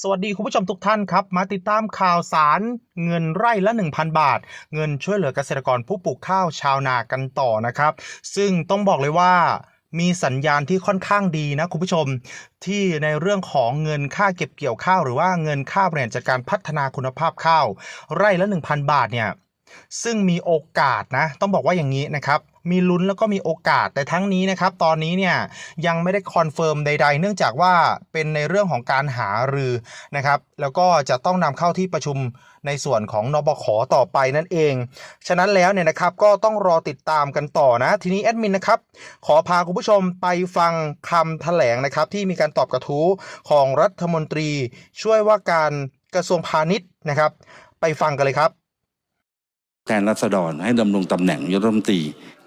สวัสดีคุณผู้ชมทุกท่านครับ มาติดตามข่าวสารเงินไร่ละ 1,000 บาท เงินช่วยเหลือเกษตรกรผู้ปลูกข้าวชาวนากันต่อนะครับ ซึ่งต้องบอกเลยว่ามีสัญญาณที่ค่อนข้างดีนะคุณผู้ชม ที่ในเรื่องของเงินค่าเก็บเกี่ยวข้าว หรือว่าเงินค่าบริหารจัดการพัฒนาคุณภาพข้าว ไร่ละ 1,000 บาทเนี่ย ซึ่งมีโอกาสนะต้องบอกว่าอย่างนี้นะครับมีลุ้นแล้วก็มีโอกาสแต่ทั้งนี้นะครับตอนนี้เนี่ยยังไม่ได้คอนเฟิร์มใด ๆ เนื่องจากว่าเป็นในเรื่องของการหารือนะครับแล้วก็จะต้องนำเข้าที่ประชุมในส่วนของนบขต่อไปนั่นเอง ฉะนั้นแล้วเนี่ยนะครับก็ต้องรอติดตามกันต่อนะ ทีนี้แอดมินนะครับขอพาคุณผู้ชมไปฟังคำแถลงนะครับที่มีการตอบกระทู้ของรัฐมนตรี ช่วยว่าการกระทรวงพาณิชย์นะครับ ไปฟังกันเลยครับ แทนรัษฎรให้ดำรงตำแหน่งนายกรัฐมนตรี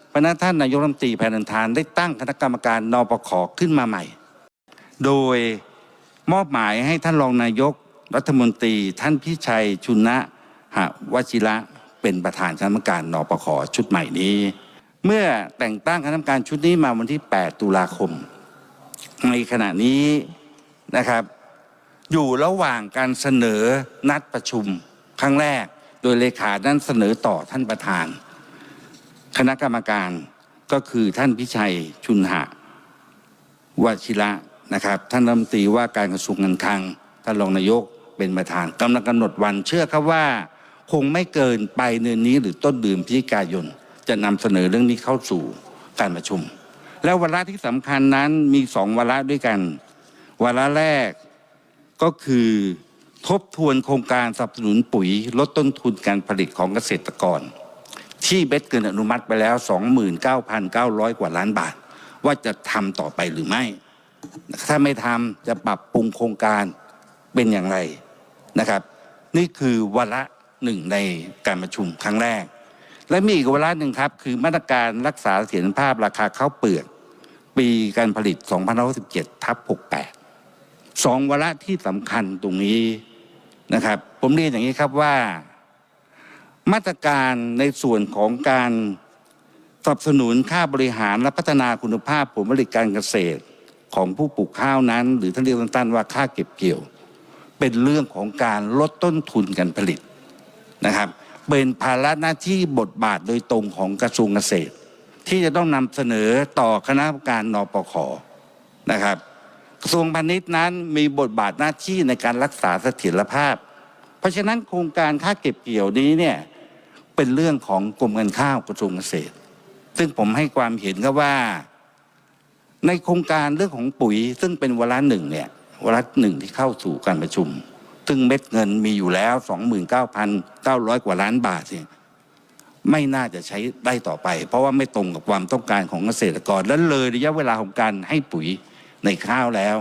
เพราะนั้นท่านนายกรัฐมนตรีแพทานได้ตั้งคณะกรรมการนปขขึ้นมาใหม่ โดยมอบหมายให้ท่านรองนายกรัฐมนตรี ท่านพิชัยชุนะหะวชิระเป็นประธานคณะกรรมการนปขชุดใหม่นี้ เมื่อแต่งตั้งคณะกรรมการชุดนี้มาวันที่ 8 ตุลาคม ในขณะนี้นะครับ อยู่ระหว่างการเสนอนัดประชุมครั้งแรก โดยเลขานั้นเสนอต่อท่านประธาน คณะกรรมการก็คือท่านพิชัยชุนหะวชิระนะครับ ท่านรัฐมนตรีว่าการกระทรวงการคลังท่านรองนายกเป็นประธานกำลังกำหนดวันเชื่อครับว่า คงไม่เกินไปเดือนนี้หรือต้นเดือนพฤศจิกายน จะนำเสนอเรื่องนี้เข้าสู่การประชุม แล้ววาระที่สำคัญนั้นมีสองวาระด้วยกันวาระแรกก็คือ ทบทวนโครงการสนับสนุนปุ๋ย ลดต้นทุนการผลิตของเกษตรกร ที่เบ็ดเกินอนุมัติไปแล้ว 29,900 กว่าล้านบาท ว่าจะทำต่อไปหรือไม่ ถ้าไม่ทำจะปรับปรุงโครงการเป็นอย่างไรนะครับ นี่คือวาระหนึ่งในการประชุมครั้งแรก และมีอีกวาระหนึ่งครับ คือมาตรการรักษาเสถียรภาพราคาข้าวเปลือก ปีการผลิต 2517ทับ68 สองวาระที่สำคัญตรงนี้ นะครับ ผมเรียนอย่างนี้ครับว่า มาตรการในส่วนของการสนับสนุนค่าบริหารและพัฒนาคุณภาพผลผลิตการเกษตรของผู้ปลูกข้าวนั้น หรือท่านเรียกสั้นๆว่าค่าเก็บเกี่ยว เป็นเรื่องของการลดต้นทุนการผลิตนะครับ เป็นภาระหน้าที่บทบาทโดยตรงของกระทรวงเกษตร ที่จะต้องนำเสนอต่อคณะกรรมการนปขนะครับ กระทรวงพาณิชย์นั้นมีบทบาทหน้าที่ในการรักษาเสถียรภาพ เพราะฉะนั้นโครงการค่าเก็บเกี่ยวนี้เนี่ยเป็นเรื่องของกรมการข้าวกระทรวงเกษตร ซึ่งผมให้ความเห็นก็ว่า ในโครงการเรื่องของปุ๋ย ซึ่งเป็นวาระหนึ่งเนี่ยวาระหนึ่งที่เข้าสู่การประชุม ซึ่งเม็ดเงินมีอยู่แล้ว 29,900 กว่าล้านบาทเนี่ยไม่น่าจะใช้ได้ต่อไป เพราะว่าไม่ตรงกับความต้องการของเกษตรกรและเลยระยะเวลาของการให้ปุ๋ย ในข้าวแล้ว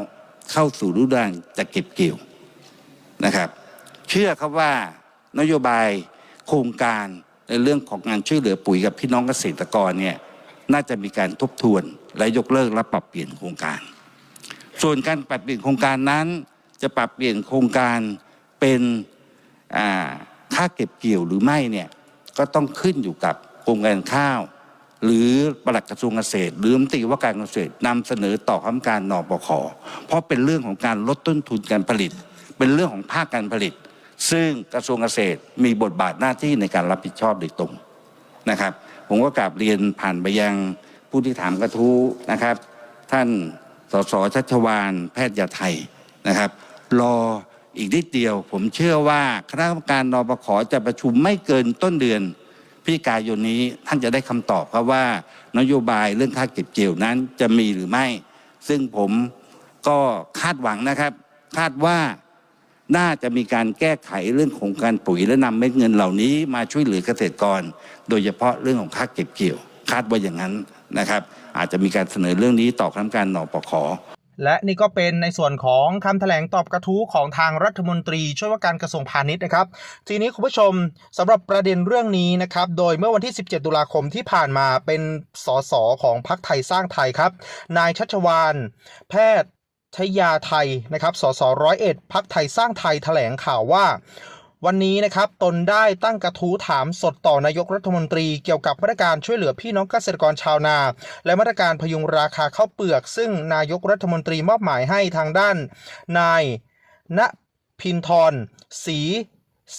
เข้าสู่ฤดูกาลจะเก็บเกี่ยวนะครับ เชื่อครับว่านโยบายโครงการในเรื่องของงานช่วยเหลือปุ๋ยกับพี่น้องเกษตรกรเนี่ยน่าจะมีการทบทวนและยกเลิกและปรับเปลี่ยนโครงการ ส่วนการปรับเปลี่ยนโครงการนั้น จะปรับเปลี่ยนโครงการเป็นค่าเก็บเกี่ยวหรือไม่เนี่ยก็ต้องขึ้นอยู่กับกรมการข้าว หรือปลัดกระทรวงเกษตร หรือมตรีว่าการเกษตรนำเสนอต่อคณะการนปขเพราะเป็นเรื่องของการลดต้นทุนการผลิต เป็นเรื่องของภาคการผลิต ซึ่งกระทรวงเกษตรมีบทบาทหน้าที่ในการรับผิดชอบโดยตรงนะครับ ผมก็กราบเรียนผ่านไปยังผู้ที่ถามกระทู้นะครับ ท่านสสชัชวานแพทยาไทยนะครับ รออีกนิดเดียว ผมเชื่อว่าคณะกรรมการนปขจะประชุมไม่เกินต้นเดือน พฤศจิกายนนี้ท่านจะได้คำตอบครับว่า นโยบายเรื่องค่าเก็บเกี่ยวนั้นจะมีหรือไม่ ซึ่งผมก็คาดหวังนะครับ คาดว่าน่าจะมีการแก้ไขเรื่องของการปุ๋ยและนำเม็ดเงินเหล่านี้มาช่วยเหลือเกษตรกร โดยเฉพาะเรื่องของค่าเก็บเกี่ยว คาดว่าอย่างนั้นนะครับ อาจจะมีการเสนอเรื่องนี้ต่อคณะกรรมการนปข และนี่ก็เป็นในส่วนของคำแถลงตอบกระทู้ของทางรัฐมนตรีช่วยว่าการกระทรวงพาณิชย์นะครับ ทีนี้คุณผู้ชมสำหรับประเด็นเรื่องนี้นะครับ โดยเมื่อวันที่ 17 ตุลาคมที่ผ่านมาเป็นสสของพรรคไทยสร้างไทยครับ นายชัชวานแพทย์ชยาไทยนะครับ สสร้อยเอ็ดพรรคไทยสร้างไทยแถลงข่าวว่า วันนี้นะครับตนได้ตั้งกระทู้ถามสดต่อนายกรัฐมนตรีเกี่ยวกับมาตรการช่วยเหลือพี่น้องเกษตรกรชาวนา และมาตรการพยุงราคาข้าวเปลือก ซึ่งนายกรัฐมนตรีมอบหมายให้ทางด้าน นายณพินทรศรี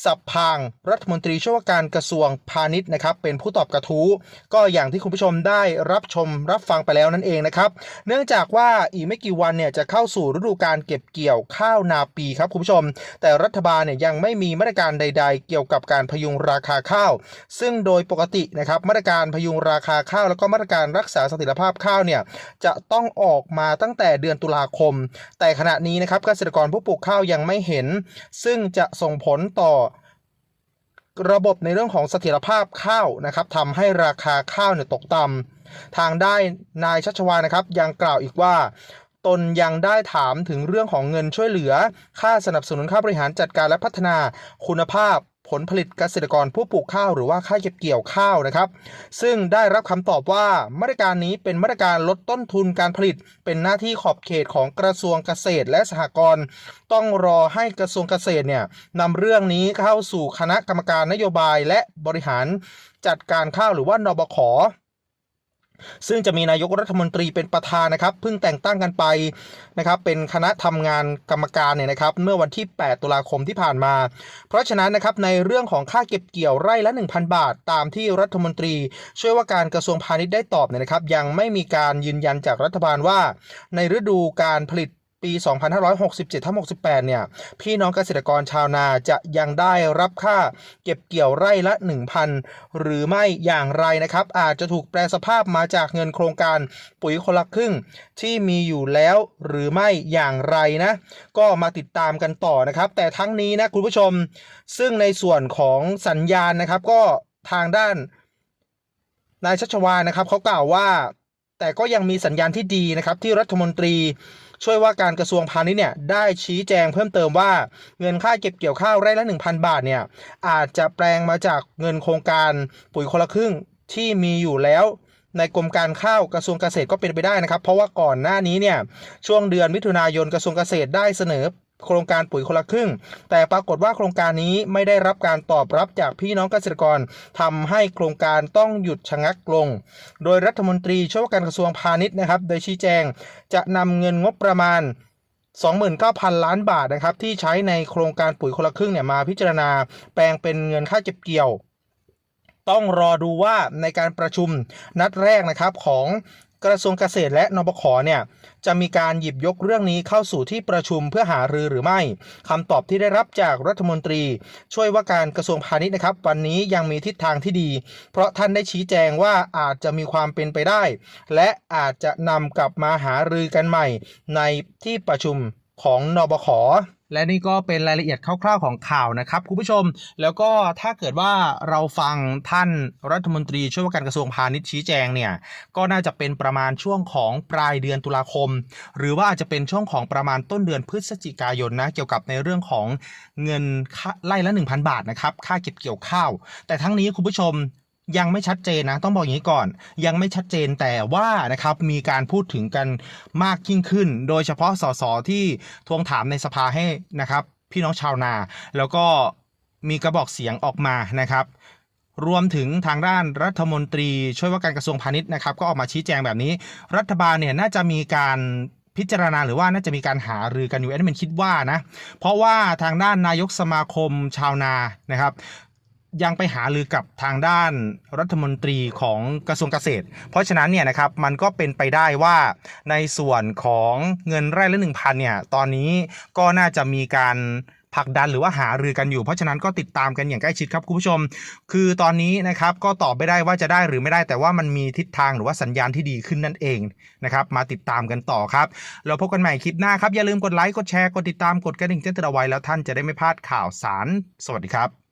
สับพางรัฐมนตรีช่วยว่าการกระทรวงพาณิชย์นะครับ เป็นผู้ตอบกระทู้ ก็อย่างที่คุณผู้ชมได้รับชมรับฟังไปแล้วนั่นเองนะครับ เนื่องจากว่าอีกไม่กี่วันเนี่ยจะเข้าสู่ฤดูการเก็บเกี่ยวข้าวนาปีครับคุณผู้ชม แต่รัฐบาลเนี่ยยังไม่มีมาตรการใด ๆ เกี่ยวกับการพยุงราคาข้าว ซึ่งโดยปกตินะครับมาตรการพยุงราคาข้าว แล้วก็มาตรการรักษาสถียรภาพข้าวเนี่ยจะต้องออกมาตั้งแต่เดือนตุลาคม แต่ขณะนี้นะครับเกษตรกรผู้ปลูกข้าวยังไม่เห็น ซึ่งจะส่งผลต่อ ระบบในเรื่องของเสถียรภาพข้าวนะครับทำให้ราคาข้าวเนี่ยตกต่ำทางได้นายชัชวานะครับ ยังกล่าวอีกว่า ตนยังได้ถามถึงเรื่องของเงินช่วยเหลือ ค่าสนับสนุนค่าบริหารจัดการและพัฒนาคุณภาพ ผลผลิตเกษตรกรผู้ปลูกข้าวหรือว่าค่าเก็บเกี่ยวข้าวนะครับ ซึ่งได้รับคำตอบว่ามาตรการนี้เป็นมาตรการลดต้นทุนการผลิต เป็นหน้าที่ขอบเขตของกระทรวงเกษตรและสหกรณ์ต้องรอให้กระทรวงเกษตรเนี่ยนำเรื่องนี้เข้าสู่คณะกรรมการนโยบายและบริหารจัดการข้าวหรือว่านบข ซึ่งจะมีนายกรัฐมนตรีเป็นประธานนะครับเพิ่งแต่งตั้งกันไปนะครับเป็นคณะทำงานกรรมการเนี่ยนะครับเมื่อวันที่ 8 ตุลาคมที่ผ่านมา เพราะฉะนั้นนะครับในเรื่องของค่าเก็บเกี่ยวไร่ละ 1,000 บาท ตามที่รัฐมนตรี ช่วยว่าการกระทรวงพาณิชย์ได้ตอบเนี่ยนะครับ ยังไม่มีการยืนยันจากรัฐบาลว่า ในฤดูการผลิต ปี 2567ทับ68 เนี่ย พี่น้องเกษตรกรชาวนาจะยังได้รับค่าเก็บเกี่ยวไร่ละ 1,000 หรือไม่อย่างไรนะครับ อาจจะถูกแปลสภาพมาจากเงินโครงการปุ๋ยคนละครึ่งที่มีอยู่แล้วหรือไม่อย่างไรนะ ก็มาติดตามกันต่อนะครับ แต่ทั้งนี้นะคุณผู้ชม ซึ่งในส่วนของสัญญาณนะครับก็ทางด้านนายชัชวานนะครับเขากล่าวว่า แต่ก็ยังมีสัญญาณที่ดีนะครับที่รัฐมนตรี ช่วยว่าการกระทรวงพาณิชย์เนี่ยได้ชี้แจงเพิ่มเติมว่าเงินค่าเก็บเกี่ยวข้าวไร่ละ 1,000 บาทเนี่ยอาจจะแปลงมาจากเงินโครงการปุ๋ยคนละครึ่งที่มีอยู่แล้วในกรมการข้าวกระทรวงเกษตรก็เป็นไปได้นะครับ เพราะว่าก่อนหน้านี้เนี่ยช่วงเดือนมิถุนายนกระทรวงเกษตรได้เสนอ โครงการปุ๋ยคนละครึ่ง แต่ปรากฏว่าโครงการนี้ไม่ได้รับการตอบรับจากพี่น้องเกษตรกรทำให้โครงการต้องหยุดชะงักลง โดยรัฐมนตรีช่วยว่าการกระทรวงพาณิชย์นะครับ โดยชี้แจงจะนำเงินงบประมาณ 29,000 ล้านบาทนะครับ ที่ใช้ในโครงการปุ๋ยคนละครึ่งเนี่ยมาพิจารณาแปลงเป็นเงินค่าเก็บเกี่ยว ต้องรอดูว่าในการประชุมนัดแรกนะครับของ กระทรวงเกษตรและนบขเนี่ยจะมีการหยิบยกเรื่องนี้เข้าสู่ที่ประชุมเพื่อหารือหรือไม่คำตอบที่ได้รับจากรัฐมนตรี ช่วยว่าการกระทรวงพาณิชย์นะครับ วันนี้ยังมีทิศทางที่ดี เพราะท่านได้ชี้แจงว่าอาจจะมีความเป็นไปได้ และอาจจะนำกลับมาหารือกันใหม่ ในที่ประชุมของนบข และนี่ก็เป็นรายละเอียดคร่าวๆของข่าวนะครับคุณผู้ชม แล้วก็ถ้าเกิดว่าเราฟังท่านรัฐมนตรีช่วยว่าการกระทรวงพาณิชย์ชี้แจงเนี่ยก็น่าจะเป็นประมาณช่วงของปลายเดือนตุลาคม หรือว่าอาจจะเป็นช่วงของประมาณต้นเดือนพฤศจิกายนนะเกี่ยวกับในเรื่องของเงินค่าไล่ละ 1,000 บาทนะครับค่าเก็บเกี่ยวข้าว แต่ทั้งนี้คุณผู้ชม ยังไม่ชัดเจนนะ ต้องบอกอย่างนี้ก่อน ยังไม่ชัดเจนแต่ว่านะครับมีการพูดถึงกันมากยิ่งขึ้น โดยเฉพาะสสที่ทวงถามในสภาให้นะครับ พี่น้องชาวนา แล้วก็มีกระบอกเสียงออกมานะครับ รวมถึงทางด้านรัฐมนตรีช่วยว่าการกระทรวงพาณิชย์นะครับ ก็ออกมาชี้แจงแบบนี้ รัฐบาลเนี่ยน่าจะมีการพิจารณาหรือว่าน่าจะมีการหารือกันอยู่แอดมินคิดว่านะ เพราะว่าทางด้านนายกสมาคมชาวนานะครับ ยังไปหารือกับทางด้านรัฐมนตรีของกระทรวงเกษตร เพราะฉะนั้นเนี่ยนะครับมันก็เป็นไปได้ว่าในส่วนของเงินไร่ละหนึ่งพันเนี่ยตอนนี้ก็น่าจะมีการผลักดันหรือว่าหารือกันอยู่ เพราะฉะนั้นก็ติดตามกันอย่างใกล้ชิดครับคุณผู้ชม คือตอนนี้นะครับก็ตอบไม่ได้ว่าจะได้หรือไม่ได้แต่ว่ามันมีทิศทางหรือว่าสัญญาณที่ดีขึ้นนั่นเองนะครับมาติดตามกันต่อครับเราพบกันใหม่คลิปหน้าครับอย่าลืมกดไลค์กดแชร์กดติดตามกดกระดิ่งแจ้งเตือนเอาไว้แล้วท่านจะได้ไม่พลาดข่าวสาร สวัสดีครับ